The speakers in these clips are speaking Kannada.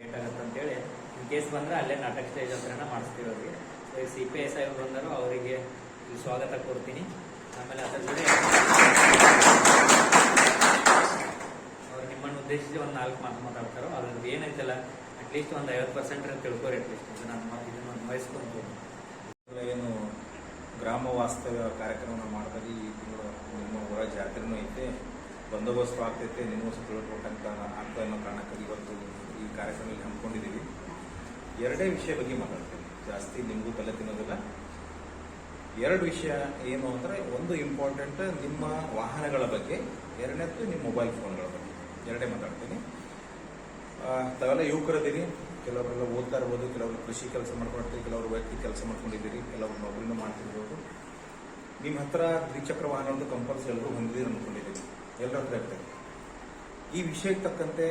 ಲೇಟ್ ಆಗುತ್ತೆ ಅಂತೇಳಿ ಇನ್ ಕೇಸ್ ಬಂದ್ರೆ ಅಲ್ಲೇ ನಾಟಕ ಸ್ಟೇಜ್ ಹತ್ರನ ಮಾಡಿಸ್ತೀವಿ ಅವ್ರಿಗೆ. ಸೊ ಈ ಸಿ ಪಿ ಎಸ್ ಬಂದರು, ಅವರಿಗೆ ಸ್ವಾಗತ ಕೊಡ್ತೀನಿ. ಆಮೇಲೆ ಅದ್ರ ಜೊತೆ ಅವ್ರು ನಿಮ್ಮನ್ನು ಉದ್ದೇಶಿಸಿ ಒಂದು ನಾಲ್ಕು ಮಾತು ಮಾತಾಡ್ತಾರೋ, ಅದ್ರದ್ದು ಏನೈತಲ್ಲ ಅಟ್ಲೀಸ್ಟ್ ಒಂದು ಐವತ್ತು ಪರ್ಸೆಂಟ್ ತಿಳ್ಕೊರಿ ಅಟ್ಲೀಸ್ಟ್ ನಾನು ಇದನ್ನ ಅನ್ವಯಿಸ್ಕೊಂಡು ಏನು ಗ್ರಾಮ ವಾಸ್ತವ್ಯ ಕಾರ್ಯಕ್ರಮ ಮಾಡ್ತಾರೆ ಈ ತಿಂಗಳು ನಿಮ್ಮ ಊರ ಜಾತ್ರೆನೂ ಐತೆ. ಬಂದೋಬಸ್ತು ಆಗ್ತೈತೆ ನಿಮಗೂ ತಿಳ್ಕೊಟ್ಟಂತ ಆಗ್ತಾ ಅನ್ನೋ ಕಾರಣಕ್ಕಾಗಿ ಇವತ್ತು ಈ ಕಾರ್ಯಕ್ರಮದಲ್ಲಿ ಹಮ್ಮಿಕೊಂಡಿದ್ದೀವಿ. ಎರಡೇ ವಿಷಯ ಬಗ್ಗೆ ಮಾತಾಡ್ತೀನಿ. ಜಾಸ್ತಿ ನಿಮಗೂ ತಲೆ ತಿನ್ನೋದಿಲ್ಲ. ಎರಡು ವಿಷಯ ಏನು ಅಂದರೆ, ಒಂದು ಇಂಪಾರ್ಟೆಂಟ್ ನಿಮ್ಮ ವಾಹನಗಳ ಬಗ್ಗೆ, ಎರಡನೇದ್ದು ನಿಮ್ಮ ಮೊಬೈಲ್ ಫೋನ್ಗಳ ಬಗ್ಗೆ. ಎರಡೇ ಮಾತಾಡ್ತೀನಿ. ತಾವೆಲ್ಲ ಯುವಕರದಿರಿ ಕೆಲವರೆಲ್ಲ ಓದ್ತಾ ಇರ್ಬೋದು, ಕೆಲವರು ಕೃಷಿ ಕೆಲಸ ಮಾಡ್ಕೊಂಡಿರ್ತೀರಿ ಕೆಲವರು ವ್ಯಕ್ತಿ ಕೆಲಸ ಮಾಡ್ಕೊಂಡಿದ್ದೀರಿ, ಕೆಲವರು ನೌಕರಿನೂ ಮಾಡ್ತಿರ್ಬೋದು. ನಿಮ್ಮ ಹತ್ರ ದ್ವಿಚಕ್ರ ವಾಹನ ಒಂದು ಕಂಪಲ್ಸರಿ ಎಲ್ಲರೂ ಹೊಂದಿದ್ದೀರಿ ಅಂದ್ಕೊಂಡಿದ್ದೀರಿ. ಎಲ್ಲರ ಹತ್ರ ಇರ್ತದೆ. ಈ ವಿಷಯಕ್ಕೆ ತಕ್ಕಂತೆ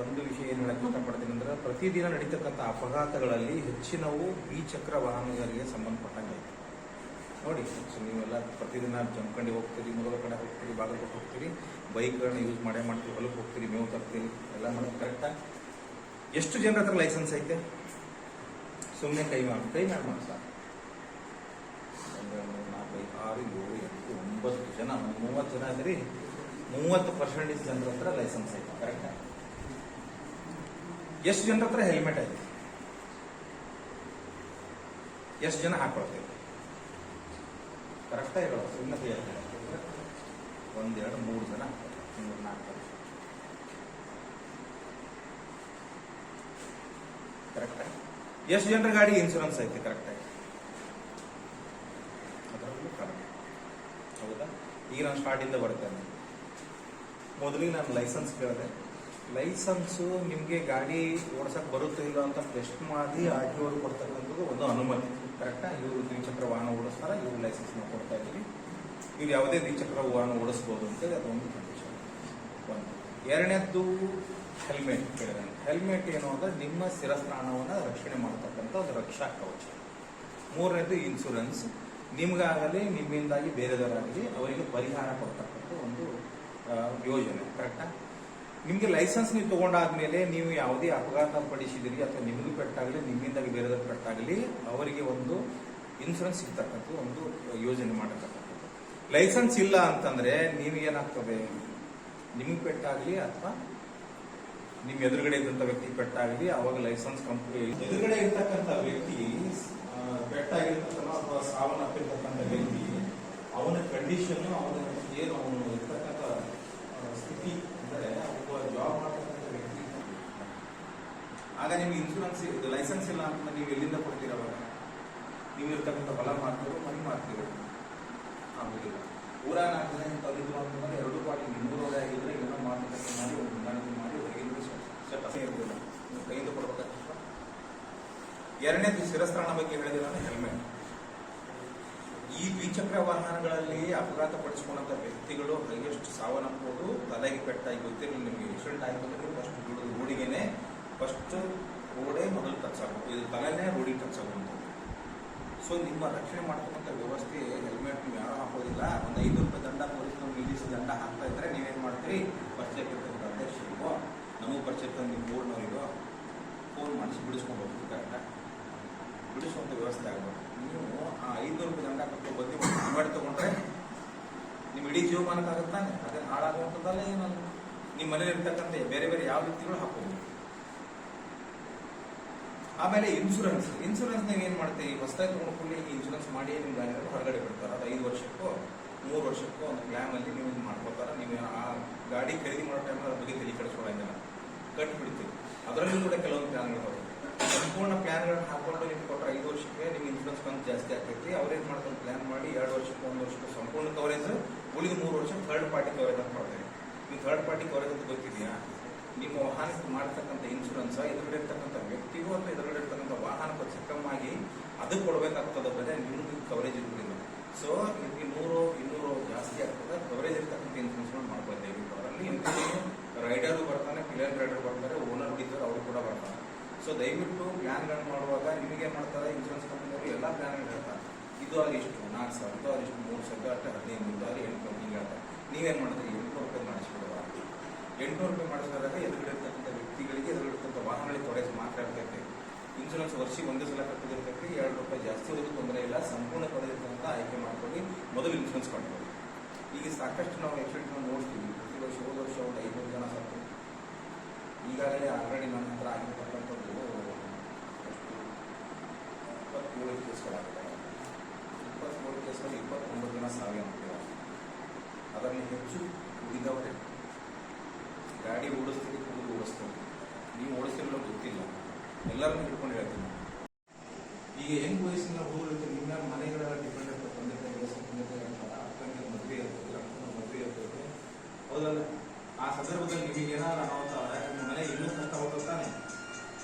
ಒಂದು ವಿಷಯ ಏನು ಹೇಳಕ್ಕೆ ಇಷ್ಟಪಡ್ತೀನಿ ಅಂದ್ರೆ ಪ್ರತಿದಿನ ನಡೀತಕ್ಕಂಥ ಅಪಘಾತಗಳಲ್ಲಿ ಹೆಚ್ಚಿನವು ದ್ವಿಚಕ್ರ ವಾಹನಗಳಿಗೆ ಸಂಬಂಧಪಟ್ಟಂಗೆ ಐತೆ. ನೋಡಿ ನೀವೆಲ್ಲ ಪ್ರತಿದಿನ ಜಮ್ಕಂಡಿ ಹೋಗ್ತೀರಿ ಮೊದಲ ಕಡೆ ಹೋಗ್ತೀರಿ ಬಾಗಲಕೋಟೆ ಹೋಗ್ತೀರಿ ಬೈಕ್ಗಳನ್ನ ಯೂಸ್ ಮಾಡೇ ಮಾಡ್ತೀವಿ ಹೊಲಕ್ಕೆ ಹೋಗ್ತೀರಿ ಮೇವು ತರ್ತೀರಿ ಎಲ್ಲ ಮಾಡೋದು ಕರೆಕ್ಟಾ ಎಷ್ಟು ಜನರ ಹತ್ರ ಲೈಸೆನ್ಸ್ ಐತೆ? ಸುಮ್ಮನೆ ಕೈ ಮಾಡಿ ಕೈ ಮಾಡಿ ಸರ್ ಒಂದು, ಎರಡು, ಮೂರು, ನಾಲ್ಕು ಐದು ಆರು ಏಳು ಎಂಟು ಒಂಬತ್ತು ಜನ ಮೂವತ್ತು ಜನ ಇದ್ರಿ ಮೂವತ್ತು ಪರ್ಸೆಂಟೇಜ್ ಜನರ ಹತ್ರ ಲೈಸೆನ್ಸ್ ಐತೆ ಕರೆಕ್ಟಾ ಎಷ್ಟು ಜನರ ಹತ್ರ ಹೆಲ್ಮೆಟ್ ಐತೆ? ಎಷ್ಟು ಜನ ಹಾಕೊಳ್ತೇವೆ ಕರೆಕ್ಟಾಗಿ ಹೇಳೋ, ಸುಮ್ಮನೆ. ಒಂದೆರಡು ಮೂರು ಜನ ಮೂರು ನಾಲ್ಕು ಕರೆಕ್ಟಾಗಿ ಎಷ್ಟು ಜನರ ಗಾಡಿ ಇನ್ಶೂರೆನ್ಸ್ ಐತೆ ಕರೆಕ್ಟಾಗಿ ಅದರಲ್ಲೂ ಕಡಿಮೆ. ಹೌದಾ? ಈಗ ನಾನು ಸ್ಟಾರ್ಟಿಂದ ಬರ್ತೇನೆ. ಮೊದಲಿಗೆ ನಾನು ಲೈಸೆನ್ಸ್ ಕೇಳಿದೆ. ಲೈಸೆನ್ಸು ನಿಮಗೆ ಗಾಡಿ ಓಡಿಸೋಕೆ ಬರುತ್ತೋ ಇಲ್ಲ ಅಂತ ಟೆಸ್ಟ್ ಮಾಡಿ ಆರ್ ಟಿ ಓರು ಕೊಡ್ತಕ್ಕಂಥದ್ದು ಒಂದು ಅನುಮತಿ. ಕರೆಕ್ಟಾ ಇವರು ದ್ವಿಚಕ್ರ ವಾಹನ ಓಡಿಸ್ತಾರೆ, ಇವರು ಲೈಸೆನ್ಸ್ ನಾವು ಕೊಡ್ತಾ ಇದ್ದೀವಿ. ಇವ್ರು ಯಾವುದೇ ದ್ವಿಚಕ್ರ ವಾಹನ ಓಡಿಸ್ಬೋದು ಅಂತೇಳಿ ಅದೊಂದು ಕಂಡೀಷನ್ ಒಂದು. ಎರಡನೇದ್ದು ಹೆಲ್ಮೆಟ್ ಕೇಳಿದೆ ಹೆಲ್ಮೆಟ್ ಏನು ಅಂದರೆ ನಿಮ್ಮ ಶಿರಸ್ತ್ರಾಣವನ್ನು ರಕ್ಷಣೆ ಮಾಡ್ತಕ್ಕಂಥ ಒಂದು ರಕ್ಷಾ ಕವಚ. ಮೂರನೇದು ಇನ್ಶೂರೆನ್ಸ್ ನಿಮಗಾಗಲಿ, ನಿಮ್ಮಿಂದಾಗಿ ಬೇರೆದವರಾಗಲಿ ಅವರಿಗೆ ಪರಿಹಾರ ಕೊಡ್ತಕ್ಕಂಥ ಒಂದು ಯೋಜನೆ ಕರೆಕ್ಟಾ ನಿಮಗೆ ಲೈಸೆನ್ಸ್ ನೀವು ತಗೊಂಡಾದ್ಮೇಲೆ ನೀವು ಯಾವುದೇ ಅಪಘಾತ ಪಡಿಸಿದಿರಿ ಅಥವಾ ನಿಮಗೂ ಪೆಟ್ಟಾಗಲಿ ನಿಮ್ಮಿಂದಾಗಿ ಬೇರೆದ ಪೆಟ್ಟಾಗಲಿ, ಅವರಿಗೆ ಒಂದು ಇನ್ಶೂರೆನ್ಸ್ ಸಿಗ್ತಕ್ಕಂಥ ಒಂದು ಯೋಜನೆ ಮಾಡತಕ್ಕಂಥದ್ದು. ಲೈಸೆನ್ಸ್ ಇಲ್ಲ ಅಂತಂದ್ರೆ ನೀವು ಏನಾಗ್ತದೆ ನಿಮಗೆ ಪೆಟ್ಟಾಗಲಿ ಅಥವಾ ನಿಮ್ಮ ಎದುರುಗಡೆ ಇದ್ದಂಥ ವ್ಯಕ್ತಿ ಪೆಟ್ಟಾಗಲಿ, ಅವಾಗ ಲೈಸೆನ್ಸ್ ಕಂಪ್ನಿ ಎದುರುಗಡೆ ಇರ್ತಕ್ಕಂಥ ವ್ಯಕ್ತಿ ಪೆಟ್ಟಾಗಿರ್ತಕ್ಕಂಥ ಅಥವಾ ಸಾವನ್ನಪ್ಪಿರ್ತಕ್ಕಂಥ ವ್ಯಕ್ತಿ, ಅವನ ಕಂಡೀಷನ್ ಅವನ ಏನು, ಅವನು ಇರ್ತಕ್ಕಂಥ ಸ್ಥಿತಿ ಅಂದರೆ ಒಬ್ಬ ಜಾಬ್ ಮಾಡ್ತಕ್ಕಂಥ ವ್ಯಕ್ತಿ ಆಗ ನಿಮ್ಗೆ ಇನ್ಶೂರೆನ್ಸ್ ಲೈಸೆನ್ಸ್ ಇಲ್ಲ ಅಂತ ನೀವು ಎಲ್ಲಿಂದ ಕೊಡ್ತೀರಾ ನೀವು ಇರ್ತಕ್ಕಂಥ ಹೊಲ ಮಾಡ್ತೀರೋ, ಮನೆ ಮಾಡ್ತೀರೋ? ಆಗುದಿಲ್ಲ. ಊರ ನಾಲ್ಕು ಜನ ಅಂತಂದ್ರೆ ಎರಡು ಪಾಟಿ ಇನ್ನೂರವರೆ ಆಗಿದ್ರೆ ಏನೋ ಮಾತುಕತೆ ಮಾಡಿ, ಒಂದು ಹೊಂದಾಣಿಕೆ ಮಾಡಿ ಹೊರಗಿಂದ ಸೆಟ್ ಇರೋದಿಲ್ಲ ನೀವು ಕೈಯಿಂದ ಕೊಡ್ಬೇಕಾಗ್ತದೆ ಎರಡನೇದು ಶಿರಸ್ತ್ರಾಣ ಬಗ್ಗೆ ಹೇಳಿದ್ರೆ ನಾನು ಹೆಲ್ಮೆಟ್ ಈ ದ್ವಿಚಕ್ರ ವಾಹನಗಳಲ್ಲಿ ಅಪಘಾತ ಪಡಿಸಿಕೊಂಡಂತ ವ್ಯಕ್ತಿಗಳು ಹೈಯೆಸ್ಟ್ ಸಾವನ್ನಪ್ಪೋದು ಪೆಟ್ಟಾಗಿ ಗೊತ್ತಿರಲಿಲ್ಲ ನಿಮಗೆ ಆಕ್ಸಿಡೆಂಟ್ ಆಗಿದ್ರೆ ಫಸ್ಟ್ ಬಿಡೋದು ರೋಡಿಗೆ ಫಸ್ಟ್ ರೋಡೇ ಮೊದಲು ಟಚ್ ಆಗಬೇಕು. ಇದು ತಲೆನೇ ರೋಡಿಗೆ ಟಚ್ ಆಗುವಂಥದ್ದು. ಸೊ ನಿಮ್ಮ ರಕ್ಷಣೆ ಮಾಡ್ತಕ್ಕಂಥ ವ್ಯವಸ್ಥೆ ಹೆಲ್ಮೆಟ್ ನೀವು ಯಾರು ಹಾಕೋದಿಲ್ಲ. ಒಂದು ಐದು ರೂಪಾಯಿ ದಂಡ ಪೊಲೀಸ್ ನಾವು ನಿಲ್ಲಿಸಿ ದಂಡ ಹಾಕ್ತಾ ಇದ್ರೆ ನೀವೇನು ಮಾಡ್ತೀರಿ? ಪರಿಚಯ ಇರ್ತಕ್ಕಂಥ ಅಧ್ಯಕ್ಷರಿಗೋ ನಮಗೆ ಪರಿಚಯ ಇರ್ತಂಥ ನಿಮ್ಮ ಬೋರ್ಡ್ನವರಿಗೋ ಫೋನ್ ಮಾಡಿಸಿ ಬಿಡಿಸ್ಕೊಂಡು ಹೋಗ್ತೀವಿ ಕರೆಕ್ಟಾ ಬಿಡಿಸುವಂಥ ವ್ಯವಸ್ಥೆ ಆಗಬೇಕು. ನೀವು ಆ ಐದು ರೂಪಾಯಿ ದಂಡ ಕಟ್ಟು ಬಂದು ಮಾಡಿ ತಗೊಂಡ್ರೆ ಇಡೀ ಜೀವಮಾನಕ್ಕಾಗುತ್ತಾನೆ ಅದನ್ನು ಹಾಳಾಗುವಂಥದ್ದಲ್ಲ ಏನಲ್ಲ. ನಿಮ್ಮ ಮನೇಲಿ ಇರ್ತಕ್ಕಂಥ ಬೇರೆ ಬೇರೆ ಯಾವ ವ್ಯಕ್ತಿಗಳು ಹಾಕೋದು. ಆಮೇಲೆ ಇನ್ಶೂರೆನ್ಸ್ ಇನ್ಶೂರೆನ್ಸ್ ನೀವು ಏನು ಮಾಡ್ತೀವಿ? ಹೊಸದಾಗಿ ತೊಗೊಂಡ್ಕೊಳ್ಳಿ ಈ ಇನ್ಶೂರೆನ್ಸ್ ಮಾಡಿ ನಿಮ್ಮ ಗಾಡಿಗಳು ಹೊರಗಡೆ ಬಿಡ್ತಾರೆ. ಅದು ಐದು ವರ್ಷಕ್ಕೋ, ಮೂರು ವರ್ಷಕ್ಕೋ ಒಂದು ಪ್ಲಾನ್ ಅಲ್ಲಿ ನೀವು ಇದು ಮಾಡ್ಕೋತಾರೆ ನೀವು ಆ ಗಾಡಿ ಖರೀದಿ ಮಾಡೋ ಟೈಮಲ್ಲಿ ಅದ್ರ ಬಗ್ಗೆ ತಲೆ ಕಡಿಸ್ಕೊಳ್ಳೋದಿಲ್ಲ ಕಟ್ಟಿ ಬಿಡ್ತೀವಿ ಅದರಲ್ಲೂ ಕೂಡ ಕೆಲವೊಂದು ಬರುತ್ತೆ. ಸಂಪೂರ್ಣ ಪ್ಲಾನ್ಗಳನ್ನ ಹಾಕೊಂಡು ನಿಮ್ಗೆ ಕೊಟ್ಟರೆ ಐದು ವರ್ಷಕ್ಕೆ ನಿಮ್ಗೆ ಇನ್ಶೂರೆನ್ಸ್ ಬಂದು ಜಾಸ್ತಿ ಆಗ್ತೈತಿ. ಅವ್ರೇನು ಮಾಡ್ತಾರೆ? ಪ್ಲಾನ್ ಮಾಡಿ ಎರಡು ವರ್ಷಕ್ಕೆ, ಒಂದು ವರ್ಷಕ್ಕೆ ಸಂಪೂರ್ಣ ಕವರೇಜ್ ಉಳಿದ ಮೂರು ವರ್ಷ ಥರ್ಡ್ ಪಾರ್ಟಿ ಕವರೇಜ್ ಅಂತ ಮಾಡ್ತಾರೆ ನೀವು ಥರ್ಡ್ ಪಾರ್ಟಿ ಕವರೇಜ್ ಅಂತ ಗೊತ್ತಿದೆಯಾ? ನಿಮ್ಮ ವಾಹನಕ್ಕೆ ಮಾಡ್ತಕ್ಕಂಥ ಇನ್ಶೂರೆನ್ಸ್ ಎದುರುಗಡೆ ಇರ್ತಕ್ಕಂಥ ವ್ಯಕ್ತಿಗೂ ಅಥವಾ ಎದುರುಗಡೆ ಇರ್ತಕ್ಕಂಥ ವಾಹನಕ್ಕೂ ಚಿಕ್ಕಮ್ಮಾಗಿ ಅದು ಕೊಡಬೇಕಾಗ್ತದೆ ಬಗ್ಗೆ ನಿಮ್ಗೆ ಕವರೇಜ್ ಇರೋದಿಲ್ಲ ಸೊ ನಿಮಗೆ ನೂರು ಇನ್ನೂರು ಜಾಸ್ತಿ ಆಗ್ತದೆ. ಕವರೇಜ್ ಇರ್ತಕ್ಕಂಥ ಇನ್ಶೂರೆನ್ಸ್ ಮಾಡ್ಕೊಳ್ತೇವೆ. ಅದರಲ್ಲಿ ರೈಡರು ಬರ್ತಾನೆ ಪಿಲಿಯನ್ ರೈಡರ್ ಬರ್ತಾರೆ ಓನರ್ ಹೊಡಿತಾರೆ ಅವರು ಕೂಡ ಬರ್ತಾರೆ. ಸೊ ದಯವಿಟ್ಟು ಪ್ಲಾನ್ಗಳನ್ನ ಮಾಡುವಾಗ ನಿಮಗೆ ಮಾಡ್ತಾರೆ? ಇನ್ಶೂರೆನ್ಸ್ ಕಂಪನಿಯವರು ಎಲ್ಲ ಪ್ಲಾನ್ಗಳು ಹೇಳ್ತಾರೆ. ಇದು ಅಲ್ಲಿ ಇಷ್ಟು ನಾಲ್ಕು ಸಾವಿರ ಇದು ಅಲ್ಲಿ ಇಷ್ಟು ಮೂರು ಸಾವಿರ ಅಷ್ಟೇ ಹದಿನೈದು ಇದು ಆಗಿ ಎಂಟು ಹಿಂಗೆ ಹೇಳ್ತಾರೆ. ನೀವೇನು ಮಾಡಿದ್ರೆ ಎಂಟುನೂರು ರೂಪಾಯಿ ಮಾಡಿಸ್ಬಿಡುವ ಎಂಟುನೂರು ರೂಪಾಯಿ ಮಾಡಿಸಿದಾಗ ಎದುರುಗಡೆ ಇರ್ತಕ್ಕಂಥ ವ್ಯಕ್ತಿಗಳಿಗೆ ವಾಹನಗಳಿಗೆ ಇರ್ತಕ್ಕಂಥ ವಾಹನಗಳಿಗೆ ತೊಡಗಿಸಿ ಇನ್ಸೂರೆನ್ಸ್ ವರ್ಷಕ್ಕೆ ಒಂದೇ ಸಲ ಕಟ್ಟಿದಿರ್ತಕ್ಕೆ ಎರಡು ರೂಪಾಯಿ ಜಾಸ್ತಿ ಇರೋದು ತೊಂದರೆ ಇಲ್ಲ. ಸಂಪೂರ್ಣ ಪಡೆದಿರ್ತಕ್ಕಂಥ ಆಯ್ಕೆ ಮಾಡ್ಕೊಂಡು ಮೊದಲು ಇನ್ಶೂರೆನ್ಸ್ ಮಾಡ್ಕೊಳ್ಳಿ ಈಗ ಸಾಕಷ್ಟು ನಾವು ಆಕ್ಸಿಡೆಂಟ್ ನೋಡ್ತೀವಿ. ಪ್ರತಿ ವರ್ಷ, ಹೋದ ವರ್ಷ ಒಂದು ಐನೂರು ಜನ ಸತ್ತು ಈಗಾಗಲೇ ಆಲ್ರೆಡಿ ನನ್ನ ಹತ್ರ ಆಗಿರ್ತಕ್ಕಂಥದ್ದು ಇಪ್ಪತ್ತೇಳು ಕೇಸ್ಗಳಾಗಿದ್ದಾವೆ ಕೇಸ್ಗಳು ಇಪ್ಪತ್ತೊಂಬತ್ತು ಜನ ಸಾವಿಗೆ ಅದರಲ್ಲಿ ಹೆಚ್ಚು ಉಳಿದವರೇ ಗಾಡಿ ಓಡಿಸ್ತೀರಿ ಕುಡಿದು ಓಡಿಸ್ತೀರಿ ನೀವು ಓಡಿಸ್ತಿರಲ್ಲ ಗೊತ್ತಿಲ್ಲ. ಎಲ್ಲರನ್ನೂ ಹಿಡ್ಕೊಂಡು ಹೇಳ್ತೀನಿ. ಈಗ ಹೆಂಗ್ ವಯಸ್ಸಿನ ಹುಡುಗರು ನಿಮ್ಮ ಮನೆಗಳೆಲ್ಲ ಡಿಪೆಂಡ್ ಆಗ್ತದೆ ತಂದೆ ತಾಯಿ ತಂದೆ ತಾಯಿ ಅಕ್ಕನಿಗೆ ಮದುವೆ ಇರ್ತದೆ ಅಕ್ಕನ ಮದುವೆ ಇರ್ತದೆ ಹೌದಲ್ಲ? ಆ ಸಂದರ್ಭದಲ್ಲಿ ನಿಮಗೆ ಏನಾರ ಅನಾಹುತ ನಿಮ್ಮ ಮನೆ ಇನ್ನೂ ಕಷ್ಟ ಹೋಗುತ್ತಾನೆ ತಾನೆ?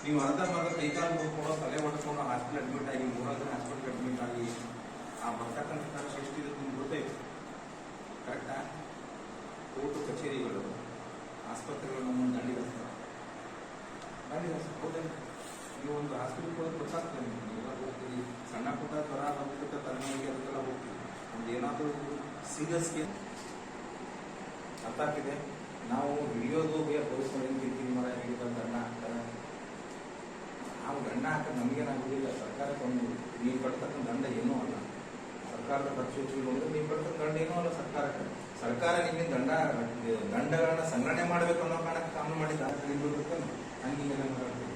ನೀವು ಅರ್ಧ ಭಾಗ ಕೈಕಾಲು ಮುಟ್ಕೊಂಡು ತಲೆ ಹೊಡ್ಕೊಂಡು ಹಾಸ್ಪಿಟಲ್ ಅಡ್ಮಿಟ್ ಆಗಿ ಮೂರಾದ್ರೆ ಹಾಸ್ಪಿಟಲ್ ಅಡ್ಮಿಟ್ ಆಗಿ ಆ ಬರ್ತಕ್ಕಂಥ ಸೃಷ್ಟಿ ನಿಮ್ಗೆ ಗೊತ್ತೈತೆ ಕರೆಕ್ಟಾ ಕೋರ್ಟು, ಕಚೇರಿಗಳು ಆಸ್ಪತ್ರೆಗಳು ನಮ್ಮನ್ನು ದಂಡಿಗಿಸ್ತಾರೆ ಈ ಹೌದಲ್ಲ ನೀವು ಒಂದು ಹಾಸ್ಪಿಟಲ್ಗೆ ಹೋದ್ರೆ ಗೊತ್ತಾಗ್ತದೆ ನಿಮ್ಗೆ. ನೀವೆಲ್ಲ ಹೋಗ್ತೀವಿ ಸಣ್ಣ ಪುಟ್ಟ ಜ್ವರ ಬಂದ್ಬಿಟ್ಟು ತಲೆನೋವಿಗೆ ಅದಕ್ಕೆಲ್ಲ ಹೋಗ್ತೀವಿ ಒಂದು ಏನಾದರೂ ಸೀರಿಯಸ್ಗೆ ಅರ್ಥ ಆಗ್ತಿದೆ ನಾವು ಹಿಡಿಯೋದು ಬೇರೆ ಪೋಸ್ಟ್ ಹೆಂಗೆ ತಿಂತೀನಿ ಮರ ಹಿಡಿದ ಗಂಡ ಹಾಕ್ತಾರೆ? ನಾವು ಗಂಡ ಹಾಕ ನಮಗೇನಾಗುದಿಲ್ಲ ಸರ್ಕಾರಕ್ಕೆ ಒಂದು ನೀವು ಪಡ್ತಕ್ಕಂಥ ದಂಡ ಏನೂ ಅಲ್ಲ. ಸರ್ಕಾರದ ನೋಡಿದ್ರೆ ನೀವು ಬರ್ತದೆ ದಂಡ ಏನೋ ಅಲ್ಲ ಸರ್ಕಾರಕ್ಕೆ ಸರ್ಕಾರ ನಿಮಗೆ ದಂಡ, ದಂಡಗಳನ್ನ ಸಂಗ್ರಹಣೆ ಮಾಡಬೇಕು ಅನ್ನೋ ಕಾರಣಕ್ಕೆ ಕಾನೂನು ಮಾಡಿ ದಾಖಲೆ ಹಿಡಿದಿರ್ತಾನೆ ಹಂಗಿಗೆಲ್ಲ ಮಾತಾಡ್ತೀವಿ.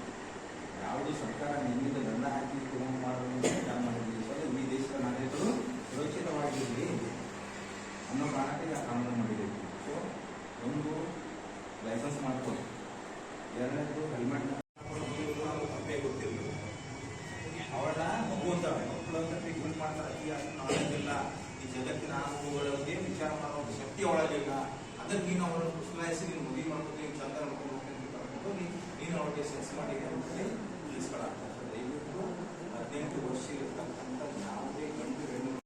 ಯಾವುದು ಸರ್ಕಾರ ನಿಮ್ಮಿಂದ ದಂಡ ಹಾಕಿ ಮಾಡೋದು ಸರ್ಕಾರ ಮಾಡಿದ್ದೀವಿ ಸೊ ಈ ದೇಶದ ನಾಗರಿಕರು ಸುರಕ್ಷಿತವಾಗಿರಲಿ ಅನ್ನೋ ಕಾರಣಕ್ಕೆ ಕಾನೂನು ಮಾಡಿದ್ದೀವಿ ಸೊ ಒಂದು ಲೈಸೆನ್ಸ್ ಮಾಡ್ಕೊಳ್ಳಿ ಎರಡನೇದು ಹೆಲ್ಮೆಟ್ ಜಗತ್ತಿನ ಆಗುವುಗಳಿಗೆ ವಿಚಾರ ಮಾಡೋ ಶಕ್ತಿ ಒಳಗಿಲ್ಲ ಅದಕ್ಕೆ ನೀನು ಅವರನ್ನು ಕುಸಲಾಯಿಸಿ ನೀನು ಮದುವೆ ಮಾಡ್ಕೊಂಡು ನೀನು ಚಂದ ನೋಡ್ಕೊಂಡು ನೀನು ನೀನು ಅವ್ರಿಗೆ ಸೆನ್ಸ್ ಮಾಡಿದೆ ಅಂತೇಳಿ ತಿಳಿಸ್ಕೊಳಾಗ್ತದೆ ದಯವಿಟ್ಟು ಹದಿನೆಂಟು ವರ್ಷ ಇರತಕ್ಕಂಥ ಯಾವುದೇ ಗಂಟು